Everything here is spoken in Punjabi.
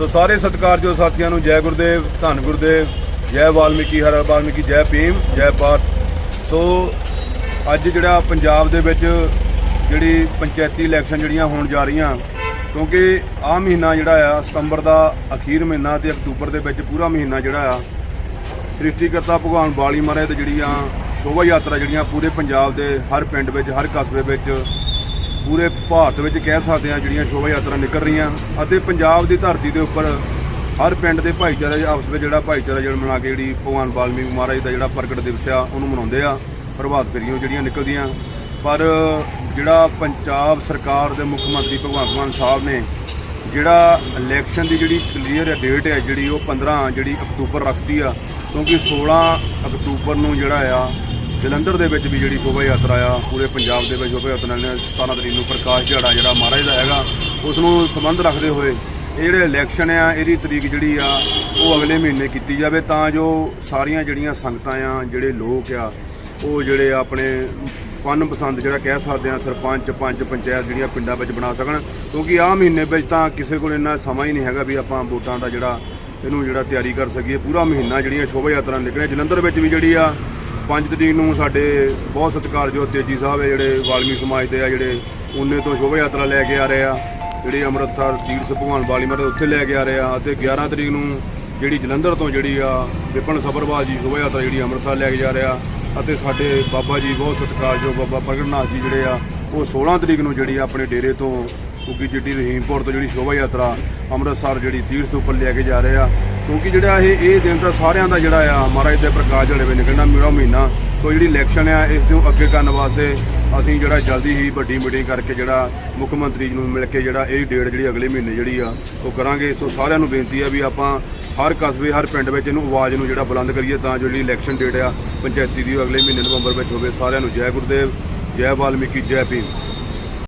ਸੋ ਸਾਰੇ ਸਤਿਕਾਰਯੋਗ ਸਾਥੀਆਂ ਨੂੰ ਜੈ ਗੁਰਦੇਵ, ਧੰਨ ਗੁਰਦੇਵ, ਜੈ ਵਾਲਮੀਕੀ, ਹਰ ਵਾਲਮੀਕੀ, ਜੈ ਭੀਮ, ਜੈ ਭਾਰਤ। ਸੋ ਅੱਜ ਜਿਹੜਾ ਪੰਜਾਬ ਦੇ ਵਿੱਚ ਜਿਹੜੀ ਪੰਚਾਇਤੀ ਇਲੈਕਸ਼ਨ ਜਿਹੜੀਆਂ ਹੋਣ ਜਾ ਰਹੀਆਂ, ਕਿਉਂਕਿ ਆਹ ਮਹੀਨਾ ਜਿਹੜਾ ਆ, ਸਤੰਬਰ ਦਾ ਅਖੀਰ ਮਹੀਨਾ ਤੇ ਅਕਤੂਬਰ ਦੇ ਵਿੱਚ ਪੂਰਾ ਮਹੀਨਾ ਜਿਹੜਾ ਆ, ਸ੍ਰਿਸ਼ਟੀਕਰਤਾ ਭਗਵਾਨ ਬਾਲੀ ਮਹਾਰਾਜ ਤੇ ਜਿਹੜੀਆਂ ਸ਼ੋਭਾ ਯਾਤਰਾ ਜਿਹੜੀਆਂ ਪੂਰੇ ਪੰਜਾਬ ਦੇ ਹਰ ਪਿੰਡ ਵਿੱਚ, ਹਰ ਕਸਬੇ ਵਿੱਚ ਪੂਰੇ ਭਾਰਤ ਵਿੱਚ ਕਹਿ ਸਕਦੇ ਆ ਜਿਹੜੀਆਂ ਸ਼ੋਭਾ ਯਾਤਰਾ ਨਿਕਲ ਰਹੀਆਂ ਅਤੇ ਪੰਜਾਬ ਦੀ ਧਰਤੀ ਦੇ ਉੱਪਰ ਹਰ ਪਿੰਡ ਦੇ ਭਾਈਚਾਰੇ ਦੇ ਆਪਸ ਵਿੱਚ ਜਿਹੜਾ ਭਾਈਚਾਰਾ ਜਿਹੜਾ ਮਨਾ ਕੇ ਜਿਹੜੀ ਭਗਵਾਨ ਵਾਲਮੀਕ ਮਹਾਰਾਜ ਦਾ ਜਿਹੜਾ ਪ੍ਰਗਟ ਦਿਵਸ ਆ, ਉਹਨੂੰ ਮਨਾਉਂਦੇ ਆ, ਪ੍ਰਭਾਤ ਫੇਰੀਆਂ ਜਿਹੜੀਆਂ ਨਿਕਲਦੀਆਂ। ਪਰ ਜਿਹੜਾ ਪੰਜਾਬ ਸਰਕਾਰ ਦੇ ਮੁੱਖ ਮੰਤਰੀ ਭਗਵੰਤ ਮਾਨ ਸਾਹਿਬ ਨੇ ਜਿਹੜਾ ਇਲੈਕਸ਼ਨ ਦੀ ਜਿਹੜੀ ਕਲੀਅਰ ਡੇਟ ਹੈ ਜਿਹੜੀ ਉਹ 15 ਜਿਹੜੀ ਅਕਤੂਬਰ ਰੱਖਦੀ ਆ, ਕਿਉਂਕਿ 16 ਅਕਤੂਬਰ ਨੂੰ ਜਿਹੜਾ ਆ ਜਲੰਧਰ ਦੇ ਵਿੱਚ ਵੀ ਜਿਹੜੀ ਸ਼ੋਭਾ ਯਾਤਰਾ ਆ, ਪੂਰੇ ਪੰਜਾਬ ਦੇ ਵਿੱਚ ਸ਼ੋਭਾ ਯਾਤਰਾ ਨੇ 17 ਤਰੀਕ ਨੂੰ ਪ੍ਰਕਾਸ਼ ਦਿਹਾੜਾ ਜਿਹੜਾ ਮਹਾਰਾਜ ਦਾ ਹੈਗਾ ਉਸ ਨੂੰ ਸੰਬੰਧ ਰੱਖਦੇ ਹੋਏ ਇਹ ਜਿਹੜੇ ਇਲੈਕਸ਼ਨ ਆ, ਇਹਦੀ ਤਰੀਕ ਜਿਹੜੀ ਆ, ਉਹ ਅਗਲੇ ਮਹੀਨੇ ਕੀਤੀ ਜਾਵੇ ਤਾਂ ਜੋ ਸਾਰੀਆਂ ਜਿਹੜੀਆਂ ਸੰਗਤਾਂ ਆ, ਜਿਹੜੇ ਲੋਕ ਆ, ਉਹ ਜਿਹੜੇ ਆਪਣੇ ਪਨ ਪਸੰਦ ਜਿਹੜਾ ਕਹਿ ਸਕਦੇ ਆ, ਸਰਪੰਚ, ਪੰਚ, ਪੰਚਾਇਤ ਜਿਹੜੀਆਂ ਪਿੰਡਾਂ ਵਿੱਚ ਬਣਾ ਸਕਣ, ਕਿਉਂਕਿ ਆਹ ਮਹੀਨੇ ਵਿੱਚ ਤਾਂ ਕਿਸੇ ਕੋਲ ਇੰਨਾ ਸਮਾਂ ਹੀ ਨਹੀਂ ਹੈਗਾ ਵੀ ਆਪਾਂ ਵੋਟਾਂ ਦਾ ਜਿਹੜਾ, ਇਹਨੂੰ ਜਿਹੜਾ ਤਿਆਰੀ ਕਰ ਸਕੀਏ। ਪੂਰਾ ਮਹੀਨਾ ਜਿਹੜੀਆਂ ਸ਼ੋਭਾ ਯਾਤਰਾ ਨਿਕਲੇ ਜਲੰਧਰ ਵਿੱਚ ਵੀ ਜਿਹੜੀ ਆ 5 ਤਰੀਕ ਨੂੰ ਸਾਡੇ ਬਹੁਤ ਸਤਿਕਾਰਯੋਗ ਤੇਜੀ ਸਾਹਿਬ ਹੈ, ਜਿਹੜੇ ਵਾਲਮੀ ਸਮਾਜ ਦੇ ਆ, ਜਿਹੜੇ ਉਹਨੇ ਤੋਂ ਸ਼ੋਭਾ ਯਾਤਰਾ ਲੈ ਕੇ ਆ ਰਹੇ ਆ, ਜਿਹੜੇ ਅੰਮ੍ਰਿਤਸਰ ਤੀਰਥ ਭਗਵਾਨ ਵਾਲੀ ਮਹਾਰਾਜ ਉੱਥੇ ਲੈ ਕੇ ਆ ਰਹੇ ਆ, ਅਤੇ 11 ਤਰੀਕ ਨੂੰ ਜਿਹੜੀ ਜਲੰਧਰ ਤੋਂ ਜਿਹੜੀ ਆ ਵਿਪਨ ਸਬਰਵਾਲ ਜੀ ਸ਼ੋਭਾ ਯਾਤਰਾ ਜਿਹੜੀ ਅੰਮ੍ਰਿਤਸਰ ਲੈ ਕੇ ਜਾ ਰਿਹਾ ਅਤੇ ਸਾਡੇ ਬਾਬਾ ਜੀ ਬਹੁਤ ਸਤਿਕਾਰਯੋਗ ਬਾਬਾ ਪ੍ਰਗਟਨਾਥ ਜੀ ਜਿਹੜੇ ਆ, ਉਹ 16 ਤਰੀਕ ਨੂੰ ਜਿਹੜੀ ਆ ਆਪਣੇ ਡੇਰੇ ਤੋਂ ਕਿਉਂਕਿ ਜਿਹੜੀ ਰਹੀਮਪੁਰ ਤੋਂ ਜਿਹੜੀ ਸ਼ੋਭਾ ਯਾਤਰਾ ਅੰਮ੍ਰਿਤਸਰ ਜਿਹੜੀ ਤੀਰਥ ਉੱਪਰ ਲੈ ਕੇ ਜਾ ਰਹੇ ਆ, ਕਿਉਂਕਿ ਜਿਹੜਾ ਇਹ ਇਹ ਦਿਨ ਤਾਂ ਸਾਰਿਆਂ ਦਾ ਜਿਹੜਾ ਆ, ਮਹਾਰਾਜ ਦੇ ਪ੍ਰਕਾਸ਼ ਜਿਹੜੇ ਵੇ ਨਿਕਲਣਾ ਮੇਰਾ ਮਹੀਨਾ। ਸੋ ਜਿਹੜੀ ਇਲੈਕਸ਼ਨ ਆ, ਇਸ ਨੂੰ ਅੱਗੇ ਕਰਨ ਵਾਸਤੇ ਅਸੀਂ ਜਿਹੜਾ ਜਲਦੀ ਹੀ ਵੱਡੀ ਮੀਟਿੰਗ ਕਰਕੇ ਜਿਹੜਾ ਮੁੱਖ ਮੰਤਰੀ ਨੂੰ ਮਿਲ ਕੇ ਜਿਹੜਾ ਇਹ ਡੇਟ ਜਿਹੜੀ ਅਗਲੇ ਮਹੀਨੇ ਜਿਹੜੀ ਆ, ਉਹ ਕਰਾਂਗੇ। ਸੋ ਸਾਰਿਆਂ ਨੂੰ ਬੇਨਤੀ ਆ ਵੀ ਆਪਾਂ ਹਰ ਕਸਬੇ, ਹਰ ਪਿੰਡ ਵਿੱਚ ਇਹਨੂੰ ਆਵਾਜ਼ ਨੂੰ ਜਿਹੜਾ ਬੁਲੰਦ ਕਰੀਏ ਤਾਂ ਜਿਹੜੀ ਇਲੈਕਸ਼ਨ ਡੇਟ ਆ, ਪੰਚਾਇਤੀ ਦੀ ਉਹ ਅਗਲੇ ਮਹੀਨੇ ਨਵੰਬਰ ਵਿੱਚ ਹੋਵੇ। ਸਾਰਿਆਂ ਨੂੰ ਜੈ ਗੁਰਦੇਵ, ਜੈ ਵਾਲਮੀਕੀ, ਜੈ ਭੀਮ।